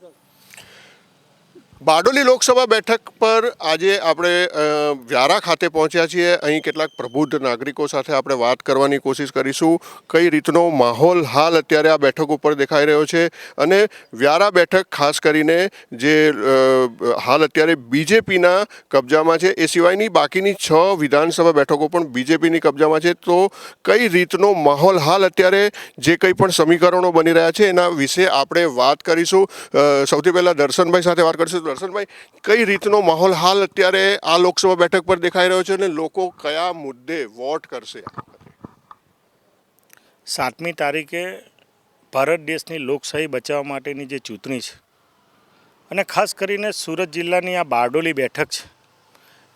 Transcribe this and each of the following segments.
不知。બારડોલી લોકસભા બેઠક પર આજે આપણે વ્યારા ખાતે પહોંચ્યા છીએ. અહીં કેટલાક પ્રબુદ્ધ નાગરિકો સાથે આપણે વાત કરવાની કોશિશ કરીશું. કઈ રીતનો માહોલ, હાલ અત્યારે આ બેઠક ઉપર દેખાઈ રહ્યો છે અને વ્યારા બેઠક ખાસ કરીને જે હાલ અત્યારે બીજેપીના કબજામાં છે, એ સિવાયની બાકીની છ વિધાનસભા બેઠકો પણ બીજેપીની કબજામાં છે. તો કઈ રીતનો માહોલ, હાલ અત્યારે જે કંઈ પણ સમીકરણો બની રહ્યા છે, એના વિશે આપણે વાત કરીશું. સૌથી પહેલાં દર્શનભાઈ સાથે વાત કરીશું. દર્શનભાઈ, કઈ રીતનો માહોલ હાલ અત્યારે આ લોકસભા બેઠક પર દેખાઈ રહ્યો છે અને લોકો કયા મુદ્દે વોટ કરશે? સાતમી તારીખે ભારત દેશની લોકશાહી બચાવવા માટેની જે ચૂંટણી છે, અને ખાસ કરીને સુરત જિલ્લાની આ બારડોલી બેઠક છે.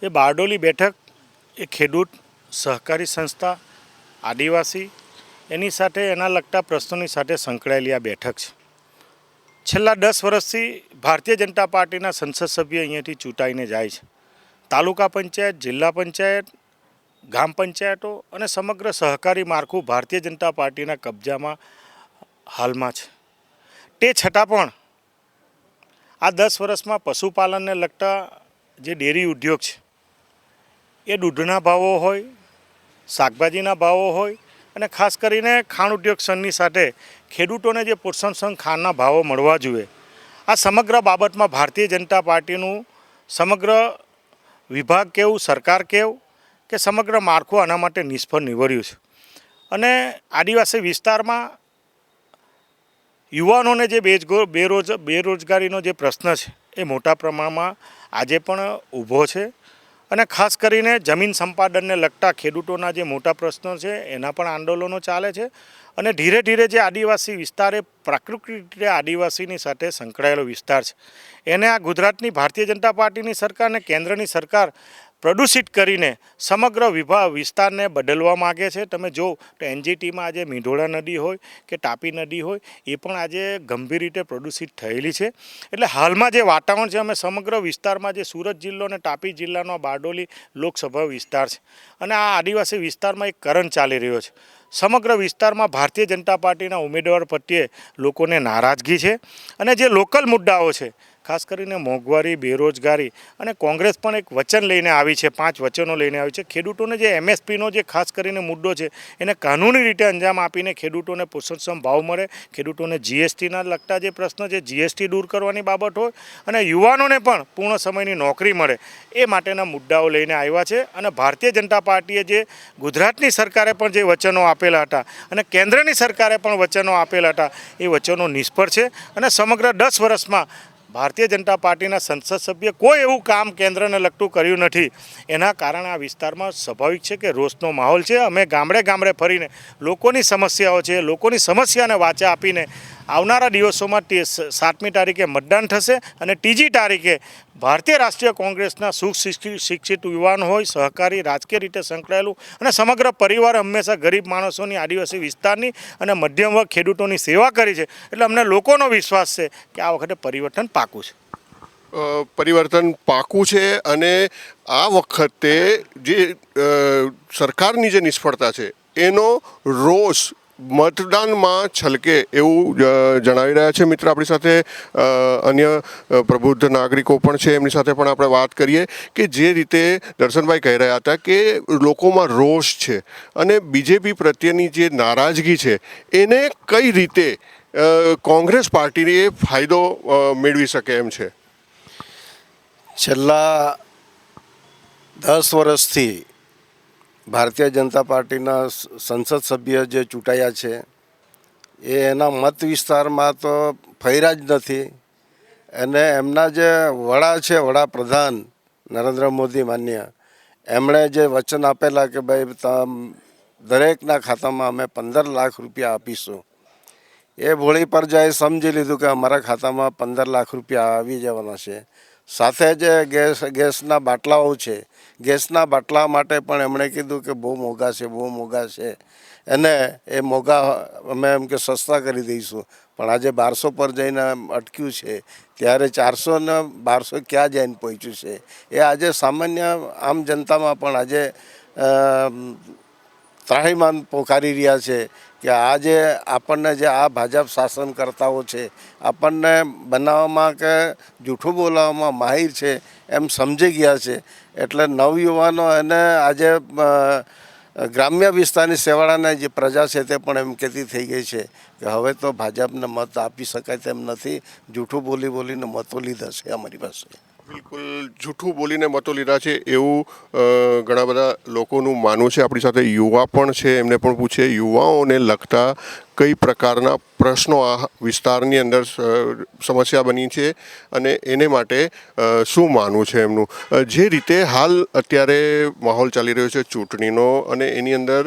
એ બારડોલી બેઠક એ ખેડૂત, સહકારી સંસ્થા, આદિવાસી, એની સાથે એના લગતા પ્રશ્નોની સાથે સંકળાયેલી આ બેઠક છે. છેલ્લા દસ વર્ષથી ભારતીય જનતા પાર્ટીના સંસદ સભ્ય અહીંયાથી ચૂંટાઈને જાય છે. તાલુકા પંચાયત, જિલ્લા પંચાયત ગ્રામ પંચાયતો અને સમગ્ર સહકારી માળખું ભારતીય જનતા પાર્ટીના કબજામાં હાલમાં છે. તે છતાં પણ આ દસ વર્ષમાં પશુપાલનને લગતા જે ડેરી ઉદ્યોગ છે, એ દૂધના ભાવો હોય, શાકભાજીના ભાવો હોય અને ખાસ કરીને ખાણ ઉદ્યોગ સંઘની સાથે ખેડૂતોને જે પ્રોત્સાહન ખાણના ભાવો મળવા જોઈએ. આ સમગ્ર બાબતમાં ભારતીય જનતા પાર્ટીનું સમગ્ર વિભાગ કેવું, સરકાર કેવું કે સમગ્ર માળખું આના માટે નિષ્ફળ નીવડ્યું છે. અને આદિવાસી વિસ્તારમાં યુવાનોને જે બેજગો, બેરોજ, બેરોજગારીનો જે પ્રશ્ન છે એ મોટા પ્રમાણમાં આજે પણ ઊભો છે. અને ખાસ કરીને જમીન સંપાદનને લગતા ખેડૂતોના જે મોટા પ્રશ્નો છે, એના પણ આંદોલનો ચાલે છે અને ધીરે ધીરે જે આદિવાસી વિસ્તાર એ પ્રાકૃતિક રીતે આદિવાસીની સાથે સંકળાયેલો વિસ્તાર છે. એને આ ગુજરાતની ભારતીય જનતા પાર્ટીની સરકાર અને કેન્દ્રની સરકાર પ્રદૂષિત કરીને સમગ્ર વિભાગ વિસ્તારને બદલવા માગે છે. તમે જો તો એનજીટીમાં આજે મીંઢોળા નદી હોય કે તાપી નદી હોય, એ પણ આજે ગંભીર રીતે પ્રદૂષિત થયેલી છે. એટલે હાલમાં જે વાતાવરણ છે, અમે સમગ્ર વિસ્તારમાં જે સુરત જિલ્લો અને તાપી જિલ્લાનો બારડોલી લોકસભા વિસ્તાર છે. અને આ આદિવાસી વિસ્તારમાં એક કરંટ ચાલી રહ્યો છે. સમગ્ર વિસ્તારમાં ભારતીય જનતા પાર્ટીના ઉમેદવાર પ્રત્યે લોકોને નારાજગી છે. અને જે લોકલ મુદ્દાઓ છે ખાસ કરીને મોંઘવારી, બેરોજગારી અને કોંગ્રેસ પણ એક વચન લઈને આવી છે, પાંચ વચનો લઈને આવી છે. ખેડૂતોને જે એમએસપીનો જે ખાસ કરીને મુદ્દો છે, એને કાનૂની રીતે અંજામ આપીને ખેડૂતોને પુરુષોત્તમ ભાવ મળે, ખેડૂતોને જીએસટીના લગતા જે પ્રશ્નો છે, જીએસટી દૂર કરવાની બાબત હોય અને યુવાનોને પણ પૂર્ણ સમયની નોકરી મળે, એ માટેના મુદ્દાઓ લઈને આવ્યા છે. અને ભારતીય જનતા પાર્ટીએ જે ગુજરાતની સરકારે પણ જે વચનો આપેલા હતા અને કેન્દ્રની સરકારે પણ વચનો આપેલા હતા, એ વચનો નિષ્ફળ છે. અને સમગ્ર દસ વર્ષમાં ભારતીય જનતા પાર્ટીના સંસદ સભ્ય કોઈ એવું કામ કેન્દ્રને લગતું કર્યું નથી. એના કારણે આ વિસ્તારમાં સ્વાભાવિક છે કે રોષનો માહોલ છે. અમે ગામડે ગામડે ફરીને લોકોની સમસ્યાઓ છે, લોકોની સમસ્યાને વાચા આપીને આવનારા દિવસોમાં તે સાતમી તારીખે મતદાન થશે અને ત્રીજી તારીખે ભારતીય રાષ્ટ્રીય કોંગ્રેસના સુખ શિક્ષિત યુવાન હોય, સહકારી, રાજકીય રીતે સંકળાયેલું અને સમગ્ર પરિવાર હંમેશા ગરીબ માણસોની આદિવાસી વિસ્તારની અને મધ્યમ વર્ગ ખેડૂતોની સેવા કરી છે. એટલે અમને લોકોનો વિશ્વાસ છે કે આ વખતે પરિવર્તન પાકું છે. પરિવર્તન પાકું છે અને આ વખતે જે સરકારની જે નિષ્ફળતા છે, એનો રોષ મતદાનમાં છલકે એવું જણાવી રહ્યા છે મિત્ર આપણી સાથે. અન્ય પ્રબુદ્ધ નાગરિકો પણ છે. એમની સાથે પણ આપણે વાત કરીએ કે જે રીતે દર્શનભાઈ કહી રહ્યા હતા કે લોકોમાં રોષ છે અને બીજેપી પ્રત્યેની જે નારાજગી છે, એને કઈ રીતે કોંગ્રેસ પાર્ટીને ફાયદો મેળવી શકે એમ છે? છેલ્લા દસ વર્ષથી ભારતીય જનતા પાર્ટીના સંસદ સભ્ય જે ચૂંટાયા છે, એ એના મત વિસ્તારમાં તો ફર્યા જ નથી. અને એમના જે વડા છે, વડાપ્રધાન નરેન્દ્ર મોદી માન્ય, એમણે જે વચન આપેલા કે ભાઈ દરેકના ખાતામાં અમે પંદર લાખ રૂપિયા આપીશું, એ ભોળી પરજાએ સમજી લીધું કે અમારા ખાતામાં પંદર લાખ રૂપિયા આવી જવાના છે. સાથે જે ગેસ, ગેસના બાટલાઓ છે. ગેસના બાટલા માટે પણ એમણે કીધું કે બહુ મોંઘા છે, બહુ મોંઘા છે. એને એ મોંઘા અમે એમ કે સસ્તા કરી દઈશું. પણ આજે બારસો પર જઈને અટક્યું છે. ત્યારે ચારસો ને બારસો ક્યાં જઈને પહોંચ્યું છે? એ આજે સામાન્ય આમ જનતામાં પણ આજે ત્રાહીમાન પોકારી રહ્યા છે કે આજે આપણને જે આ ભાજપ શાસનકર્તાઓ છે, આપણને બનાવવામાં કે જૂઠું બોલાવવામાં માહિર છે એમ સમજી ગયા છે. એટલે નવયુવાનો એને આજે ગ્રામ્ય વિસ્તારની સેવાળાના જે પ્રજા છે તે પણ એમ કહેતી થઈ ગઈ છે કે હવે તો ભાજપને મત આપી શકાય તેમ નથી, જૂઠું બોલી બોલીને મતો લીધા છે અમારી પાસે. બિલકુલ જૂઠું બોલીને મતો લીધા છે એવું ઘણા બધા લોકોનું માનવું છે. આપણી સાથે યુવા પણ છે. એમને પણ પૂછે યુવાઓને લગતા કઈ પ્રકારના પ્રશ્નો આ વિસ્તારની અંદર સમસ્યા બની છે અને એને માટે શું માનવું છે એમનું? જે રીતે હાલ અત્યારે માહોલ ચાલી રહ્યો છે ચૂંટણીનો અને એની અંદર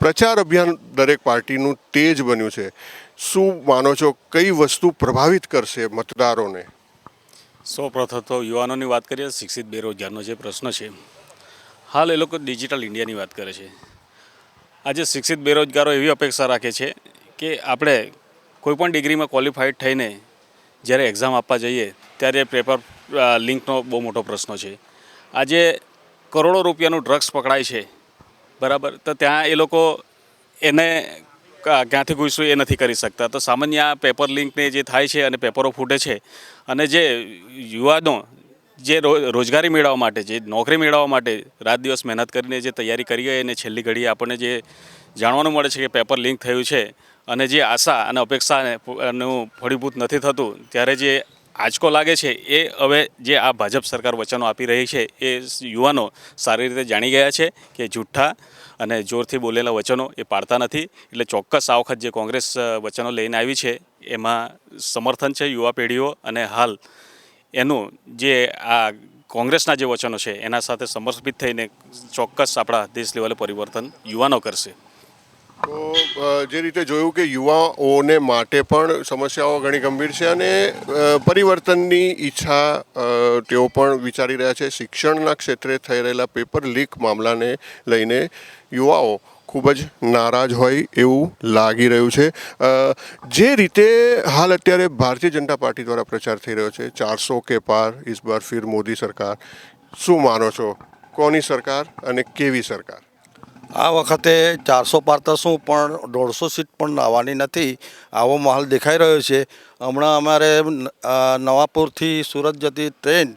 પ્રચાર અભિયાન દરેક પાર્ટીનું તેજ બન્યું છે. શું માનો છો? કઈ વસ્તુ પ્રભાવિત કરશે મતદારોને? સૌ પ્રથમ તો યુવાનોની વાત કરીએ શિક્ષિત બેરોજગારનો જે પ્રશ્ન છે, હાલ એ લોકો ડિજિટલ ઇન્ડિયાની વાત કરે છે. આજે શિક્ષિત બેરોજગારો એવી અપેક્ષા રાખે છે કે આપણે કોઈપણ ડિગ્રીમાં ક્વોલિફાઈડ થઈને જ્યારે એક્ઝામ આપવા જઈએ ત્યારે પેપર લિંકનો બહુ મોટો પ્રશ્ન છે. આજે કરોડો રૂપિયાનું ડ્રગ્સ પકડાય છે, બરાબર? તો ત્યાં એ લોકો એને ક્યાંથી ઘૂસવું એ નથી કરી શકતા. તો સામાન્ય આ પેપર લિંકને જે થાય છે અને પેપરો ફૂટે છે અને જે યુવાનો જે રોજગારી મેળવવા માટે, જે નોકરી મેળવવા માટે રાત દિવસ મહેનત કરીને જે તૈયારી કરી હોય અને છેલ્લી ઘડીએ આપણને જે જાણવાનું મળે છે કે પેપર લિંક થયું છે અને જે આશા અને અપેક્ષાનું ફળીભૂત નથી થતું, ત્યારે જે આંચકો લાગે છે એ હવે જે આ ભાજપ સરકાર વચનો આપી રહી છે એ યુવાનો સારી રીતે જાણી ગયા છે કે જૂઠ્ઠા અને જોરથી બોલેલા વચનો એ પાડતા નથી. એટલે ચોક્કસ આ વખત જે કોંગ્રેસ વચનો લઈને આવી છે, એમાં સમર્થન છે યુવા પેઢીઓ અને હાલ એનું જે આ કોંગ્રેસના જે વચનો છે એના સાથે સમર્પિત થઈને ચોક્કસ આપણા દેશ લેવલે પરિવર્તન યુવાનો કરશે. તો જે રીતે જોયું કે યુવાઓને માટે પણ સમસ્યાઓ ઘણી ગંભીર છે અને પરિવર્તનની ઈચ્છા તેઓ પણ વિચારી રહ્યા છે. શિક્ષણના ક્ષેત્રે થઈ રહેલા પેપર લીક મામલાને લઈને યુવાઓ ખૂબ જ નારાજ હોય એવું લાગી રહ્યું છે. જે રીતે હાલ અત્યારે ભારતીય જનતા પાર્ટી દ્વારા પ્રચાર થઈ રહ્યો છે, ચારસો કે પાર ઇસ બાર ફિર મોદી સરકાર. શું માનો છો? કોની સરકાર અને કેવી સરકાર? આ વખતે ચારસો પાર તો શું, પણ દોઢસો સીટ પણ આવવાની નથી. આવો માહોલ દેખાઈ રહ્યો છે. હમણાં અમારે નવાપુરથી સુરત જતી ટ્રેન,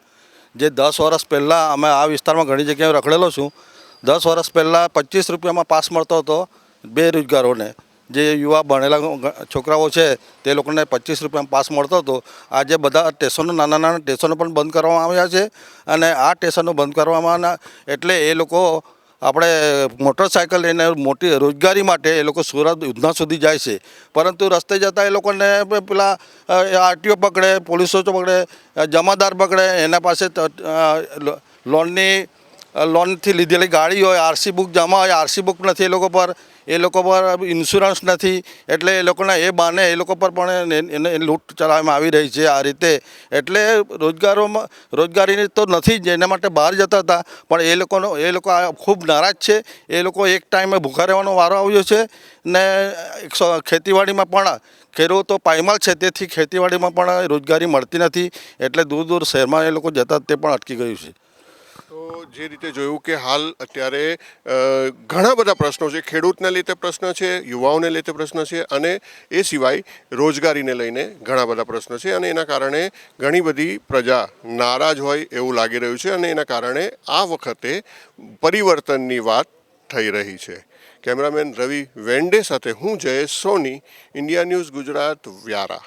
જે દસ વર્ષ પહેલાં અમે આ વિસ્તારમાં ઘણી જગ્યાએ રખડેલો છું. દસ વર્ષ પહેલાં પચીસ રૂપિયામાં પાસ મળતો હતો બેરોજગારોને. જે યુવા ભણેલા છોકરાઓ છે, તે લોકોને પચીસ રૂપિયામાં પાસ મળતો હતો. આજે બધા સ્ટેશનો, નાના નાના સ્ટેશનો પણ બંધ કરવામાં આવ્યા છે. અને આ સ્ટેશનો બંધ કરવામાં એટલે એ લોકો આપણે મોટરસાયકલ લઈને મોટી રોજગારી માટે એ લોકો સુરત ઉધના સુધી જાય છે. પરંતુ રસ્તે જતાં એ લોકોને પેલા આરટીઓ પકડે, પોલીસો પકડે જમાદાર પકડે, એના પાસે લોનની લોનથી લીધેલી ગાડી હોય, આરસી બુક જમા હોય, આરસી બુક નથી એ લોકો પર. એ લોકો પર ઇન્સ્યોરન્સ નથી. એટલે એ લોકોના એ બાને એ લોકો પર પણ એને- લૂંટ ચલાવવામાં આવી રહી છે આ રીતે. એટલે રોજગારોમાં, રોજગારીની તો નથી જ, એના માટે બહાર જતા હતા. પણ એ લોકોનો, એ લોકો ખૂબ નારાજ છે. એ લોકો એક ટાઈમે ભૂખા રહેવાનો વારો આવ્યો છે. ને ખેતીવાડીમાં પણ ખેડૂતો પાયમાલ છે, તેથી ખેતીવાડીમાં પણ રોજગારી મળતી નથી. એટલે દૂર દૂર શહેરમાં એ લોકો જતા તે પણ અટકી ગયું છે. તો જે રીતે જોયું કે હાલ અત્યારે ઘણા બધા પ્રશ્નો છે. ખેડૂતને લીધે પ્રશ્ન છે, યુવાઓને લીધે પ્રશ્ન છે અને એ સિવાય રોજગારીને લઈને ઘણા બધા પ્રશ્નો છે અને એના કારણે ઘણી બધી પ્રજા નારાજ હોય એવું લાગી રહ્યું છે અને એના કારણે આ વખતે પરિવર્તનની વાત થઈ રહી છે. કેમેરામેન રવિ વેન્ડે સાથે હું જયેશ સોની, ઇન્ડિયા ન્યૂઝ ગુજરાત વ્યારા.